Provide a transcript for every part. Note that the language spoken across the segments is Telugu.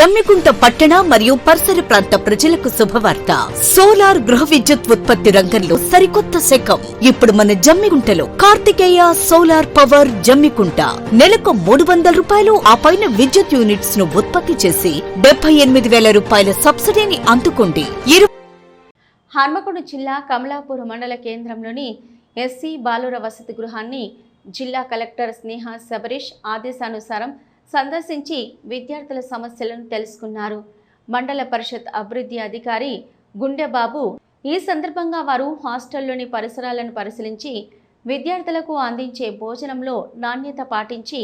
జమ్మికుంట పట్టణ మరియు పరిసర ప్రాంత ప్రజలకు శుభవార్త. సోలార్ గృహ విద్యుత్ ఉత్పత్తి రంగంలో సరికొత్త శకం. ఇప్పుడు మన జమ్మికుంటలో కార్తికేయ సోలార్ పవర్ జమ్మికుంట. నెలకు మూడు వందల రూపాయలు ఆ పైన విద్యుత్ యూనిట్స్ను ఉత్పత్తి చేసి డెబ్బై ఎనిమిది వేల రూపాయల సబ్సిడీని అందుకోండి. హన్మకొండ జిల్లా కమలాపూర్ మండల కేంద్రంలోని ఎస్సీ బాలుర వసతి గృహాన్ని జిల్లా కలెక్టర్ స్నేహ శబరీష్ ఆదేశానుసారం సందర్శించి విద్యార్థుల సమస్యలను తెలుసుకున్నారు. మండల పరిషత్ అభివృద్ధి అధికారి గుండెబాబు ఈ సందర్భంగా వారు హాస్టల్లోని పరిసరాలను పరిశీలించి విద్యార్థులకు అందించే భోజనంలో నాణ్యత పాటించి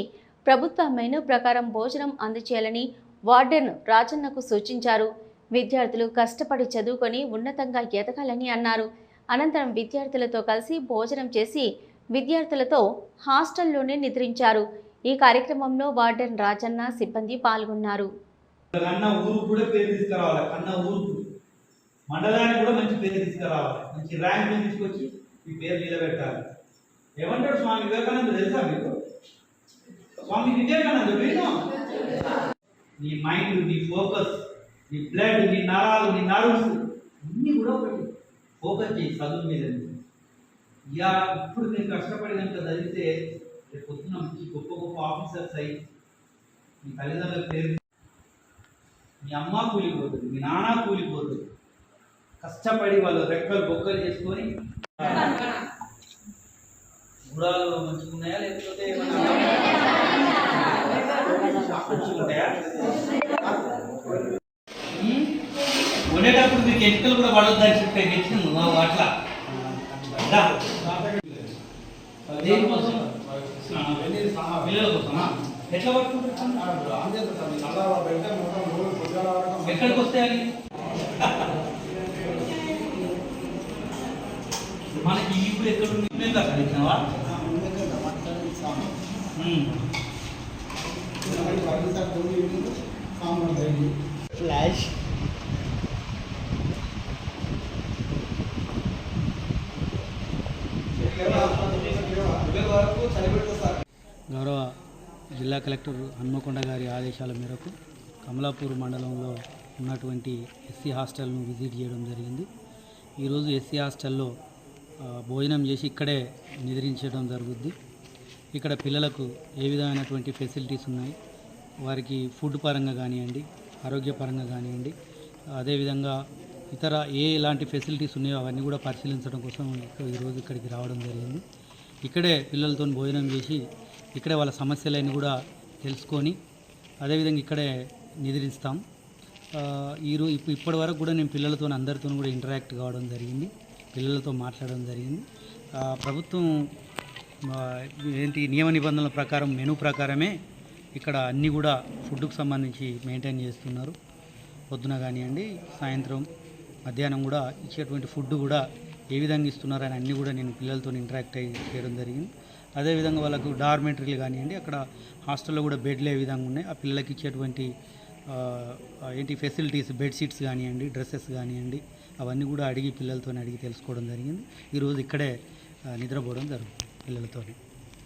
ప్రభుత్వ మెనూ ప్రకారం భోజనం అందచేయాలని వార్డెన్ రాజన్నకు సూచించారు. విద్యార్థులు కష్టపడి చదువుకొని ఉన్నతంగా ఎదగాలని అన్నారు. అనంతరం విద్యార్థులతో కలిసి భోజనం చేసి విద్యార్థులతో హాస్టల్లోనే నిద్రించారు. ఈ కార్యక్రమంలో వార్డెన్ రాజన్న సిబ్బంది పాల్గొన్నారు. కన్న ఊరు కూడా పేరు తీసుకురావాలి. కన్న ఊరుకు. మండలానికి కూడా మంచి పేరు తీసుకురావాలి. మంచి ర్యాంక్ తీసుకొచ్చి ఈ పేరు నిలబెట్టాలి. ఏమంటాడు స్వామి వివేకానంద తెలుసా మీకు? స్వామి వివేకానంద విను? నీ మైండ్ నీ ఫోకస్ నీ బ్లడ్ నీ నరాలు నీ నర్వ్స్ అన్నీ కూడా ఒకటి. ఫోకస్ చేయి చదువు మీద ఇక ఇప్పుడు నేను కష్టపడినంత చదివితే రేపు పొద్దున మంచి గొప్ప ఆఫీసర్స్ అయ్యి మీ తల్లిదండ్రుల పేరు మీ అమ్మ కూలిపోతుంది మీ నాన్న కూలిపోతుంది కష్టపడి వాళ్ళు రెక్కలు బొక్కలు చేసుకొని గుడాలు మంచుకున్నాయా లేకపోతే? వండేటప్పుడు మీకు ఎన్నికలు కూడా పడొద్దని చెప్పే గెలిచింది మా అట్లా. దేనికోసం పిల్లల కోసమా ఎట్లా పట్టుకుంటారు? ఎక్కడికి వస్తే మనకి ఇప్పుడు ఎక్కడ ఉంది నేను అక్కడ ఇచ్చినావా వరకు ఫ్లాష్ గౌరవ జిల్లా కలెక్టర్ హన్మకొండ గారి ఆదేశాల మేరకు కమలాపూర్ మండలంలో ఉన్నటువంటి ఎస్సీ హాస్టల్ను విజిట్ చేయడం జరిగింది. ఈరోజు ఎస్సీ హాస్టల్లో భోజనం చేసి ఇక్కడే నిద్రించడం జరుగుద్ది. ఇక్కడ పిల్లలకు ఏ విధమైనటువంటి ఫెసిలిటీస్ ఉన్నాయి? వారికి ఫుడ్ పరంగా కానివ్వండి ఆరోగ్యపరంగా కానివ్వండి అదేవిధంగా ఇతర ఏ ఎలాంటి ఫెసిలిటీస్ ఉన్నాయో అవన్నీ కూడా పరిశీలించడం కోసం ఈరోజు ఇక్కడికి రావడం జరిగింది. ఇక్కడే పిల్లలతో భోజనం చేసి ఇక్కడే వాళ్ళ సమస్యలన్నీ కూడా తెలుసుకొని అదేవిధంగా ఇక్కడే నిద్రిస్తాం. ఆ, ఈరో ఇప్పుడు ఇప్పటి వరకు కూడా నేను పిల్లలతో అందరితో కూడా ఇంటరాక్ట్ కావడం జరిగింది. పిల్లలతో మాట్లాడడం జరిగింది. ప్రభుత్వం ఏంటి నియమ నిబంధనల ప్రకారం మెనూ ప్రకారమే ఇక్కడ అన్నీ కూడా ఫుడ్కు సంబంధించి మెయింటైన్ చేస్తున్నారు. పొద్దున కానివ్వండి సాయంత్రం మధ్యాహ్నం కూడా ఇచ్చేటువంటి ఫుడ్ కూడా ఏ విధంగా ఇస్తున్నారని అన్నీ కూడా నేను పిల్లలతో ఇంటరాక్ట్ అయ్యి చేయడం జరిగింది. అదేవిధంగా వాళ్ళకు డార్మెంటరీలు కానివ్వండి అక్కడ హాస్టల్లో కూడా బెడ్లు ఏ విధంగా ఉన్నాయి ఆ పిల్లలకి ఇచ్చేటువంటి ఏంటి ఫెసిలిటీస్ బెడ్షీట్స్ కానివ్వండి డ్రెస్సెస్ కానివ్వండి అవన్నీ కూడా అడిగి పిల్లలతో అడిగి తెలుసుకోవడం జరిగింది. ఈరోజు ఇక్కడే నిద్రపోవడం జరుగుతుంది పిల్లలతోని.